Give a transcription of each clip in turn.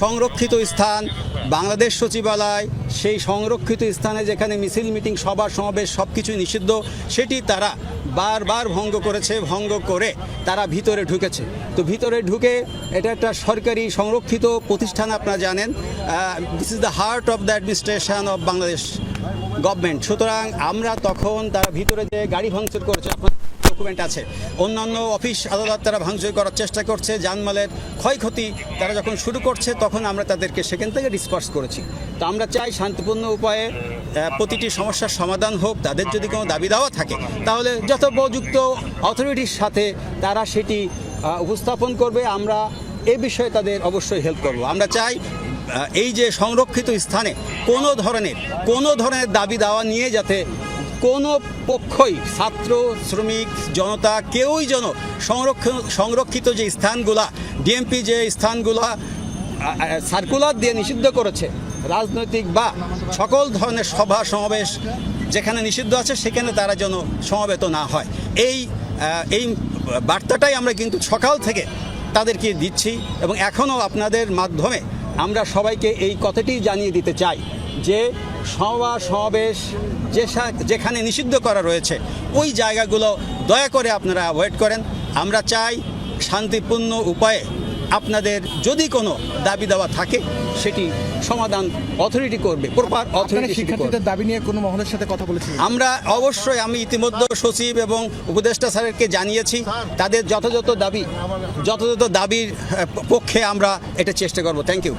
সংরক্ষিত স্থান, বাংলাদেশ সচিবালয়, সেই সংরক্ষিত স্থানে যেখানে মিছিল, মিটিং, সভা, সমাবেশ সব কিছুই নিষিদ্ধ, সেটি তারা বারবার ভঙ্গ করেছে, ভঙ্গ করে তারা ভিতরে ঢুকেছে। তো ভিতরে ঢুকে এটা একটা সরকারি সংরক্ষিত প্রতিষ্ঠান আপনারা জানেন this is the heart of the administration of Bangladesh government সুতরাং আমরা তখন তারা ভিতরে যে গাড়ি ভাঙচুর করেছে আপনার ডকুমেন্ট আছে। অন্যান্য অফিস আদালত তারা ভাঙচুর করার চেষ্টা করছে জানমালের ক্ষয়ক্ষতি তারা যখন শুরু করছে, তখন আমরা তাদেরকে সেখান থেকে ডিসপার্স করেছি। তো আমরা চাই শান্তিপূর্ণ উপায়ে প্রতিটি সমস্যার সমাধান হোক, তাদের যদি কোনো দাবি দাওয়া থাকে, তাহলে যথোপযুক্ত অথরিটির সাথে তারা সেটি উপস্থাপন করবে। আমরা এ বিষয়ে তাদের অবশ্যই হেল্প করব। আমরা চাই এই যে সংরক্ষিত স্থানে কোনো ধরনের কোনো ধরনের দাবি দাওয়া নিয়ে যাতে কোনো পক্ষই ছাত্র, শ্রমিক, জনতা, কেউই যেন সংরক্ষণ সংরক্ষিত যে স্থানগুলা ডিএমপি যে স্থানগুলা সার্কুলার দিয়ে নিষিদ্ধ করেছে, রাজনৈতিক বা সকল ধরনের সভা, সমাবেশ যেখানে নিষিদ্ধ আছে, সেখানে তারা যেন সমবেত না হয়। এই এই বার্তাটাই আমরা কিন্তু সকাল থেকে তাদেরকে দিচ্ছি এবং এখনও আপনাদের মাধ্যমে আমরা সবাইকে এই কথাটি জানিয়ে দিতে চাই যে সভা সমাবেশ যে যেখানে নিষিদ্ধ করা রয়েছে ওই জায়গাগুলো দয়া করে আপনারা অ্যাভয়েড করেন। আমরা চাই শান্তিপূর্ণ উপায়ে আপনাদের যদি কোনো দাবি দেওয়া থাকে সেটি সমাধান অথরিটি করবে প্রপার অথরিটি শিক্ষার্থীদের দাবি নিয়ে কোনো মহলের সাথে কথা বলেছিলেন আমরা অবশ্যই আমি ইতিমধ্যে সচিব এবং উপদেষ্টা স্যারকে জানিয়েছি তাদের যথাযথ দাবি যথাযথ দাবির পক্ষে আমরা এটা চেষ্টা করব। থ্যাংক ইউ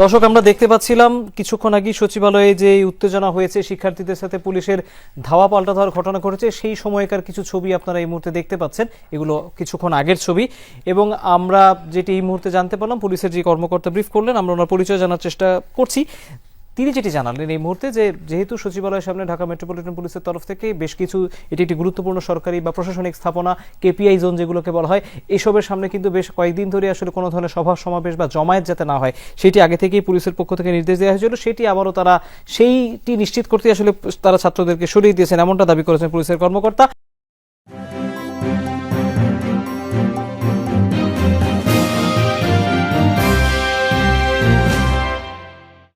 দর্শক, আমরা দেখতে পাচ্ছিলাম, কিছুক্ষণ আগে সচিবালয়ে যে উত্তেজনা হয়েছে, শিক্ষার্থীদের সাথে পুলিশের ধাওয়া পাল্টা দেওয়ার ঘটনা ঘটেছে, সেই সময়কার কিছু ছবি আপনারা এই মুহূর্তে দেখতে পাচ্ছেন। এগুলো কিছুক্ষণ আগের ছবি। এবং আমরা যেটি এই মুহূর্তে জানতে পারলাম, পুলিশের যে কর্মকর্তা ব্রিফ করলেন, আমরা ওনার পরিচয় জানার চেষ্টা করছি। তিনি যেটি জানালেন এই মুহূর্তে যে যেহেতু সচিবালয়ের সামনে ঢাকা মেট্রোপলিটন পুলিশের তরফ থেকে বেশ কিছু, এটি একটি গুরুত্বপূর্ণ সরকারি বা প্রশাসনিক স্থাপনা, কেপিআই জোন যেগুলোকে বলা হয়, এসবের সামনে কিন্তু বেশ কয়েকদিন ধরে আসলে কোনো ধরনের সভা, সমাবেশ বা জমায়েত যাতে না হয়, সেটি আগে থেকেই পুলিশের পক্ষ থেকে নির্দেশ দেওয়া হয়েছিল। সেটি আবারও তারা সেইটি নিশ্চিত করতে আসলে তারা ছাত্রদেরকে সরিয়ে দিয়েছেন, এমনটা দাবি করেছেন পুলিশের কর্মকর্তা।